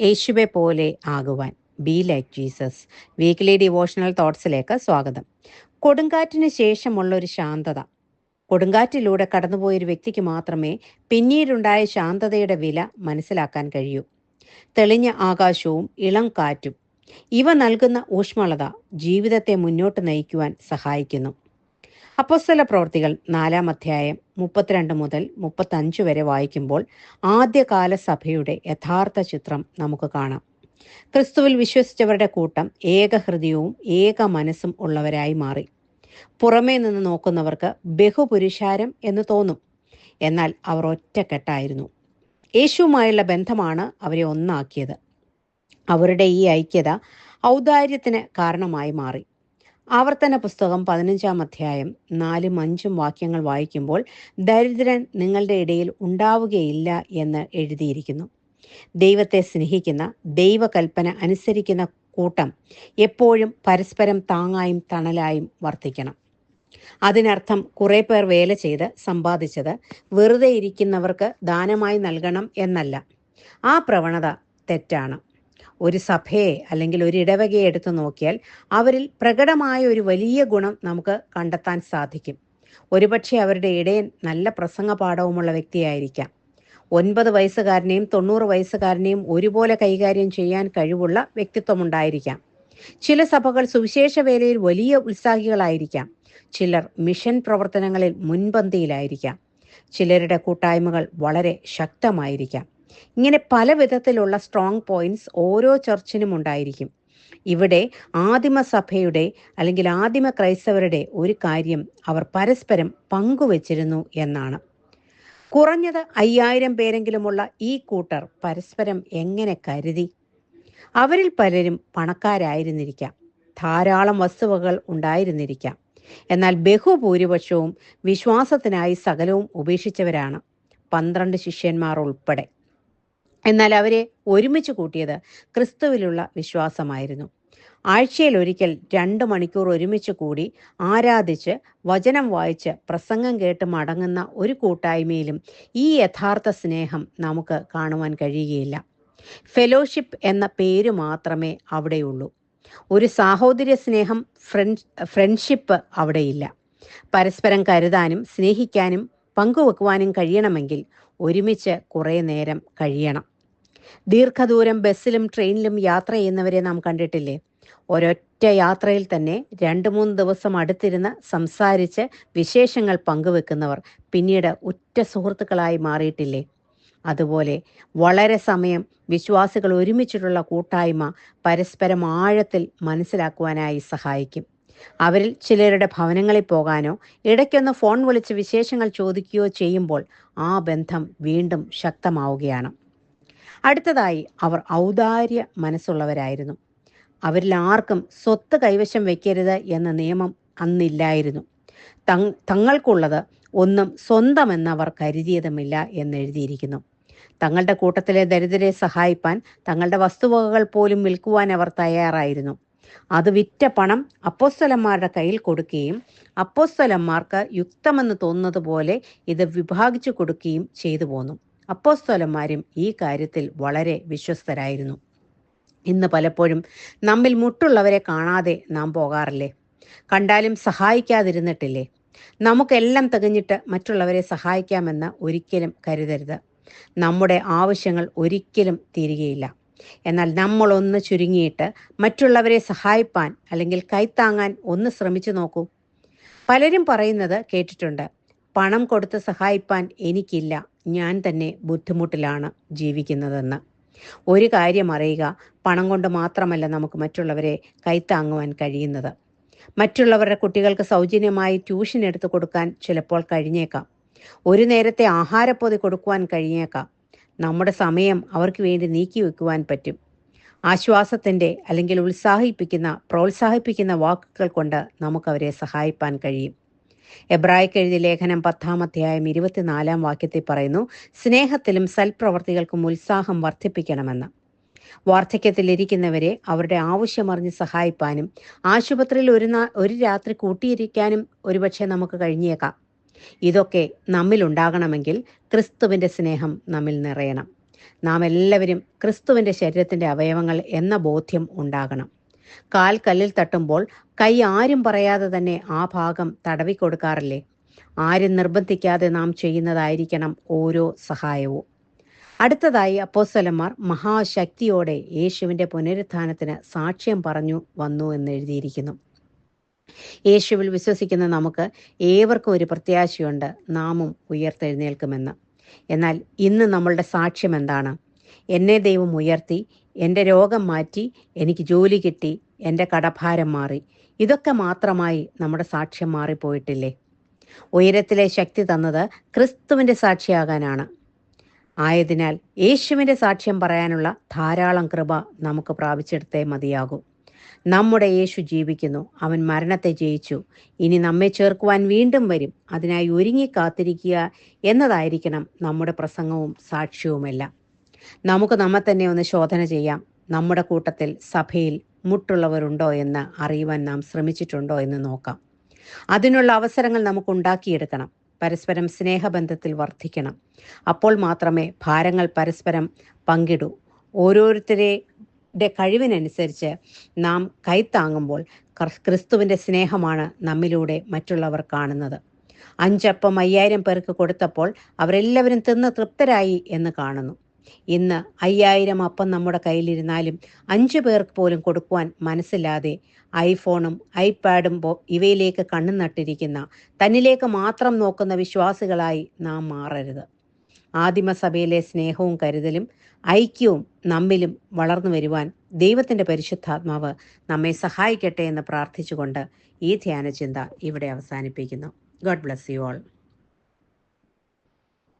യേശുവെ പോലെ ആകുവാൻ. Be like Jesus weekly devotional തോട്ട്സിലേക്ക് സ്വാഗതം. കൊടുങ്കാറ്റിന് ശേഷമുള്ള ഒരു ശാന്തത. കൊടുങ്കാറ്റിലൂടെ കടന്നുപോയൊരു വ്യക്തിക്ക് മാത്രമേ പിന്നീടുണ്ടായ ശാന്തതയുടെ വില മനസ്സിലാക്കാൻ കഴിയൂ. തെളിഞ്ഞ ആകാശവും ഇളം കാറ്റും. ഇവ നൽകുന്ന ഊഷ്മളത ജീവിതത്തെ മുന്നോട്ട് നയിക്കുവാൻ സഹായിക്കുന്നു. അപ്പോസ്തല പ്രവർത്തികൾ നാലാം അധ്യായം മുപ്പത്തിരണ്ട് മുതൽ മുപ്പത്തഞ്ച് വരെ വായിക്കുമ്പോൾ ആദ്യകാല സഭയുടെ യഥാർത്ഥ ചിത്രം നമുക്ക് കാണാം. ക്രിസ്തുവിൽ വിശ്വസിച്ചവരുടെ കൂട്ടം ഏകഹൃദയവും ഏക മനസ്സും ഉള്ളവരായി മാറി. പുറമേ നിന്ന് നോക്കുന്നവർക്ക് ബഹുപുരുഷാരം എന്ന് തോന്നും. എന്നാൽ അവർ ഒറ്റക്കെട്ടായിരുന്നു. യേശുവുമായുള്ള ബന്ധമാണ് അവരെ ഒന്നാക്കിയത്. അവരുടെ ഈ ഐക്യത ഔദാര്യത്തിന് കാരണമായി മാറി. ആവർത്തന പുസ്തകം പതിനഞ്ചാം അധ്യായം നാലും അഞ്ചും വാക്യങ്ങൾ വായിക്കുമ്പോൾ ദരിദ്രൻ നിങ്ങളുടെ ഇടയിൽ ഉണ്ടാവുകയില്ല എന്ന് എഴുതിയിരിക്കുന്നു. ദൈവത്തെ സ്നേഹിക്കുന്ന ദൈവകൽപ്പന അനുസരിക്കുന്ന കൂട്ടം എപ്പോഴും പരസ്പരം താങ്ങായും തണലായും വർത്തിക്കണം. അതിനർത്ഥം കുറെ പേർ വേല ചെയ്ത് സമ്പാദിച്ചത് വെറുതെ ഇരിക്കുന്നവർക്ക് ദാനമായി നൽകണം എന്നല്ല. ആ പ്രവണത തെറ്റാണ്. ഒരു സഭയെ അല്ലെങ്കിൽ ഒരു ഇടവകയെ എടുത്തു നോക്കിയാൽ അവരിൽ പ്രകടമായ ഒരു വലിയ ഗുണം നമുക്ക് കണ്ടെത്താൻ സാധിക്കും. ഒരുപക്ഷെ അവരുടെ ഇടയൻ നല്ല പ്രസംഗ പാഠവുമുള്ള വ്യക്തിയായിരിക്കാം. ഒൻപത് വയസ്സുകാരനെയും തൊണ്ണൂറ് വയസ്സുകാരനെയും ഒരുപോലെ കൈകാര്യം ചെയ്യാൻ കഴിവുള്ള വ്യക്തിത്വമുണ്ടായിരിക്കാം. ചില സഭകൾ സുവിശേഷ വേലയിൽ വലിയ ഉത്സാഹികളായിരിക്കാം. ചിലർ മിഷൻ പ്രവർത്തനങ്ങളിൽ മുൻപന്തിയിലായിരിക്കാം. ചിലരുടെ കൂട്ടായ്മകൾ വളരെ ശക്തമായിരിക്കാം. ഇങ്ങനെ പല വിധത്തിലുള്ള സ്ട്രോങ് പോയിന്റ്സ് ഓരോ ചർച്ചിനും ഉണ്ടായിരിക്കും. ഇവിടെ ആദിമ സഭയുടെ അല്ലെങ്കിൽ ആദിമ ക്രൈസ്തവരുടെ ഒരു കാര്യം അവർ പരസ്പരം പങ്കുവച്ചിരുന്നു എന്നാണ്. കുറഞ്ഞത് അയ്യായിരം പേരെങ്കിലുമുള്ള ഈ കൂട്ടർ പരസ്പരം എങ്ങനെ കരുതി? അവരിൽ പലരും പണക്കാരായിരുന്നിരിക്കാം. ധാരാളം വസ്തുവകൾ ഉണ്ടായിരുന്നിരിക്കാം. എന്നാൽ ബഹുഭൂരിപക്ഷവും വിശ്വാസത്തിനായി സകലവും ഉപേക്ഷിച്ചവരാണ് പന്ത്രണ്ട് ശിഷ്യന്മാർ ഉൾപ്പെടെ. എന്നാൽ അവരെ ഒരുമിച്ച് കൂട്ടിയത് ക്രിസ്തുവിലുള്ള വിശ്വാസമായിരുന്നു. ആഴ്ചയിൽ ഒരിക്കൽ രണ്ട് മണിക്കൂർ ഒരുമിച്ച് കൂടി ആരാധിച്ച് വചനം വായിച്ച് പ്രസംഗം കേട്ട് മടങ്ങുന്ന ഒരു കൂട്ടായ്മയിലും ഈ യഥാർത്ഥ സ്നേഹം നമുക്ക് കാണുവാൻ കഴിയുകയില്ല. ഫെലോഷിപ്പ് എന്ന പേര് മാത്രമേ അവിടെയുള്ളൂ. ഒരു സാഹോദര്യ സ്നേഹം ഫ്രണ്ട് ഫ്രണ്ട്ഷിപ്പ് അവിടെയില്ല. പരസ്പരം കരുതാനും സ്നേഹിക്കാനും പങ്കുവെക്കുവാനും കഴിയണമെങ്കിൽ ഒരുമിച്ച് കുറേ നേരം കഴിയണം. ദീർഘദൂരം ബസ്സിലും ട്രെയിനിലും യാത്ര ചെയ്യുന്നവരെ നാം കണ്ടിട്ടില്ലേ? ഒരൊറ്റ യാത്രയിൽ തന്നെ രണ്ട് മൂന്ന് ദിവസം അടുത്തിരുന്ന് സംസാരിച്ച് വിശേഷങ്ങൾ പങ്കുവെക്കുന്നവർ പിന്നീട് ഉറ്റ സുഹൃത്തുക്കളായി മാറിയിട്ടില്ലേ? അതുപോലെ വളരെ സമയം വിശ്വാസികൾ ഒരുമിച്ചിട്ടുള്ള കൂട്ടായ്മ പരസ്പരം ആഴത്തിൽ മനസ്സിലാക്കുവാനായി സഹായിക്കും. അവരിൽ ചിലരുടെ ഭവനങ്ങളിൽ പോകാനോ ഇടയ്ക്കൊന്ന് ഫോൺ വിളിച്ച് വിശേഷങ്ങൾ ചോദിക്കുകയോ ചെയ്യുമ്പോൾ ആ ബന്ധം വീണ്ടും ശക്തമാവുകയാണ്. അടുത്തതായി അവർ ഔദാര്യ മനസ്സുള്ളവരായിരുന്നു. അവരിൽ ആർക്കും സ്വത്ത് കൈവശം വെക്കരുത് എന്ന നിയമം അന്നില്ലായിരുന്നു. തങ് തങ്ങൾക്കുള്ളത് ഒന്നും സ്വന്തമെന്നവർ കരുതിയതുമില്ല എന്നെഴുതിയിരിക്കുന്നു. തങ്ങളുടെ കൂട്ടത്തിലെ ദരിദ്രരെ സഹായിപ്പാൻ തങ്ങളുടെ വസ്തുവകകൾ പോലും വിൽക്കുവാൻ അവർ തയ്യാറായിരുന്നു. അത് വിറ്റ പണം അപ്പോസ്തലന്മാരുടെ കയ്യിൽ കൊടുക്കുകയും അപ്പോസ്തലന്മാർക്ക് യുക്തമെന്ന് തോന്നുന്നത് പോലെ ഇത് വിഭാഗിച്ചു കൊടുക്കുകയും ചെയ്തു പോന്നു. അപ്പോസ്തലന്മാരും ഈ കാര്യത്തിൽ വളരെ വിശ്വസ്തരായിരുന്നു. ഇന്ന് പലപ്പോഴും നമ്മിൽ മുട്ടുള്ളവരെ കാണാതെ നാം പോകാറില്ലേ? കണ്ടാലും സഹായിക്കാതിരുന്നിട്ടില്ലേ? നമുക്കെല്ലാം തികഞ്ഞിട്ട് മറ്റുള്ളവരെ സഹായിക്കാമെന്ന് ഒരിക്കലും കരുതരുത്. നമ്മുടെ ആവശ്യങ്ങൾ ഒരിക്കലും തീരുകയില്ല. എന്നാൽ നമ്മളൊന്ന് ചുരുങ്ങിയിട്ട് മറ്റുള്ളവരെ സഹായിപ്പാൻ അല്ലെങ്കിൽ കൈത്താങ്ങാൻ ഒന്ന് ശ്രമിച്ചു നോക്കൂ. പലരും പറയുന്നത് കേട്ടിട്ടുണ്ട് പണം കൊടുത്ത് സഹായിപ്പാൻ എനിക്കില്ല. ഞാൻ തന്നെ ബുദ്ധിമുട്ടിലാണ് ജീവിക്കുന്നതെന്ന്. ഒരു കാര്യം അറിയുക പണം കൊണ്ട് മാത്രമല്ല നമുക്ക് മറ്റുള്ളവരെ കൈത്താങ്ങുവാൻ കഴിയുന്നത്. മറ്റുള്ളവരുടെ കുട്ടികൾക്ക് സൗജന്യമായി ട്യൂഷൻ എടുത്തു കൊടുക്കാൻ ചിലപ്പോൾ കഴിഞ്ഞേക്കാം. ഒരു നേരത്തെ ആഹാരപ്പൊതി കൊടുക്കുവാൻ കഴിഞ്ഞേക്കാം. നമ്മുടെ സമയം അവർക്ക് വേണ്ടി നീക്കി വെക്കുവാൻ പറ്റും. ആശ്വാസത്തിന്റെ അല്ലെങ്കിൽ ഉത്സാഹിപ്പിക്കുന്ന പ്രോത്സാഹിപ്പിക്കുന്ന വാക്കുകൾ കൊണ്ട് നമുക്കവരെ സഹായിപ്പാൻ കഴിയും. എബ്രായിക്ക് എഴുതിയ ലേഖനം പത്താം അധ്യായം ഇരുപത്തിനാലാം വാക്യത്തിൽ പറയുന്നു സ്നേഹത്തിലും സൽപ്രവർത്തികൾക്കും ഉത്സാഹം വർദ്ധിപ്പിക്കണമെന്ന്. വാർദ്ധക്യത്തിലിരിക്കുന്നവരെ അവരുടെ ആവശ്യമറിഞ്ഞ് സഹായിപ്പാനും ആശുപത്രിയിൽ ഒരു ഒരു രാത്രി കൂട്ടിയിരിക്കാനും ഒരുപക്ഷെ നമുക്ക് കഴിഞ്ഞേക്കാം. ഇതൊക്കെ നമ്മിൽ ഉണ്ടാകണമെങ്കിൽ ക്രിസ്തുവിന്റെ സ്നേഹം നമ്മിൽ നിറയണം. നാം എല്ലാവരും ക്രിസ്തുവിന്റെ ശരീരത്തിന്റെ അവയവങ്ങൾ എന്ന ബോധ്യം ഉണ്ടാകണം. കാൽ കല്ലിൽ തട്ടുമ്പോൾ കൈ ആരും പറയാതെ തന്നെ ആ ഭാഗം തടവി കൊടുക്കാറില്ലേ? ആരും നിർബന്ധിക്കാതെ നാം ചെയ്യുന്നതായിരിക്കണം ഓരോ സഹായവും. അടുത്തതായി അപ്പോസ്തലന്മാർ മഹാശക്തിയോടെ യേശുവിന്റെ പുനരുത്ഥാനത്തിന് സാക്ഷ്യം പറഞ്ഞു വന്നു എന്ന് എഴുതിയിരിക്കുന്നു. യേശുവിൽ വിശ്വസിക്കുന്ന നമുക്ക് ഏവർക്കും ഒരു പ്രത്യാശയുണ്ട് നാമും ഉയർത്തെഴുന്നേൽക്കുമെന്ന്. എന്നാൽ ഇന്ന് നമ്മളുടെ സാക്ഷ്യം എന്താണ്? എന്നെ ദൈവം ഉയർത്തി എന്റെ രോഗം മാറ്റി എനിക്ക് ജോലി കിട്ടി എന്റെ കടഭാരം മാറി. ഇതൊക്കെ മാത്രമായി നമ്മുടെ സാക്ഷ്യം മാറിപ്പോയിട്ടില്ലേ? ഉയരത്തിലെ ശക്തി തന്നത് ക്രിസ്തുവിന്റെ സാക്ഷിയാകാനാണ്. ആയതിനാൽ യേശുവിന്റെ സാക്ഷ്യം പറയാനുള്ള ധാരാളം കൃപ നമുക്ക് പ്രാപിച്ചെടുത്തേ മതിയാകൂ. നമ്മുടെ യേശു ജീവിക്കുന്നു അവൻ മരണത്തെ ജയിച്ചു. ഇനി നമ്മെ ചേർക്കുവാൻ വീണ്ടും വരും. അതിനായി ഒരുങ്ങി കാത്തിരിക്കുക എന്നതായിരിക്കണം നമ്മുടെ പ്രസംഗവും സാക്ഷ്യവുമെല്ലാം. നമുക്ക് നമ്മെ തന്നെ ഒന്ന് ശോധന ചെയ്യാം. നമ്മുടെ കൂട്ടത്തിൽ സഭയിൽ മുട്ടുള്ളവരുണ്ടോ എന്ന് അറിയുവാൻ നാം ശ്രമിച്ചിട്ടുണ്ടോ എന്ന് നോക്കാം. അതിനുള്ള അവസരങ്ങൾ നമുക്ക് ഉണ്ടാക്കിയെടുക്കണം. പരസ്പരം സ്നേഹബന്ധത്തിൽ വർദ്ധിക്കണം. അപ്പോൾ മാത്രമേ ഭാരങ്ങൾ പരസ്പരം പങ്കിടൂ. ഓരോരുത്തരുടെ കഴിവിനനുസരിച്ച് നാം കൈത്താങ്ങുമ്പോൾ ക്രിസ്- ക്രിസ്തുവിന്റെ സ്നേഹമാണ് നമ്മിലൂടെ മറ്റുള്ളവർ കാണുന്നത്. അഞ്ചപ്പം അയ്യായിരം പേർക്ക് കൊടുത്തപ്പോൾ അവരെല്ലാവരും തിന്ന് തൃപ്തരായി എന്ന് കാണുന്നു. ഇന്ന് അയ്യായിരം അപ്പം നമ്മുടെ കയ്യിലിരുന്നാലും അഞ്ചു പേർക്ക് പോലും കൊടുക്കുവാൻ മനസ്സില്ലാതെ ഐഫോണും ഐപാഡും ഇവയിലേക്ക് കണ്ണു നട്ടിരിക്കുന്ന തന്നിലേക്ക് മാത്രം നോക്കുന്ന വിശ്വാസികളായി നാം മാറരുത്. ആദിമസഭയിലെ സ്നേഹവും കരുതലും ഐക്യവും നമ്മിലും വളർന്നു വരുവാൻ ദൈവത്തിന്റെ പരിശുദ്ധാത്മാവ് നമ്മെ സഹായിക്കട്ടെ എന്ന് പ്രാർത്ഥിച്ചുകൊണ്ട് ഈ ധ്യാനചിന്ത ഇവിടെ അവസാനിപ്പിക്കുന്നു. God bless you all.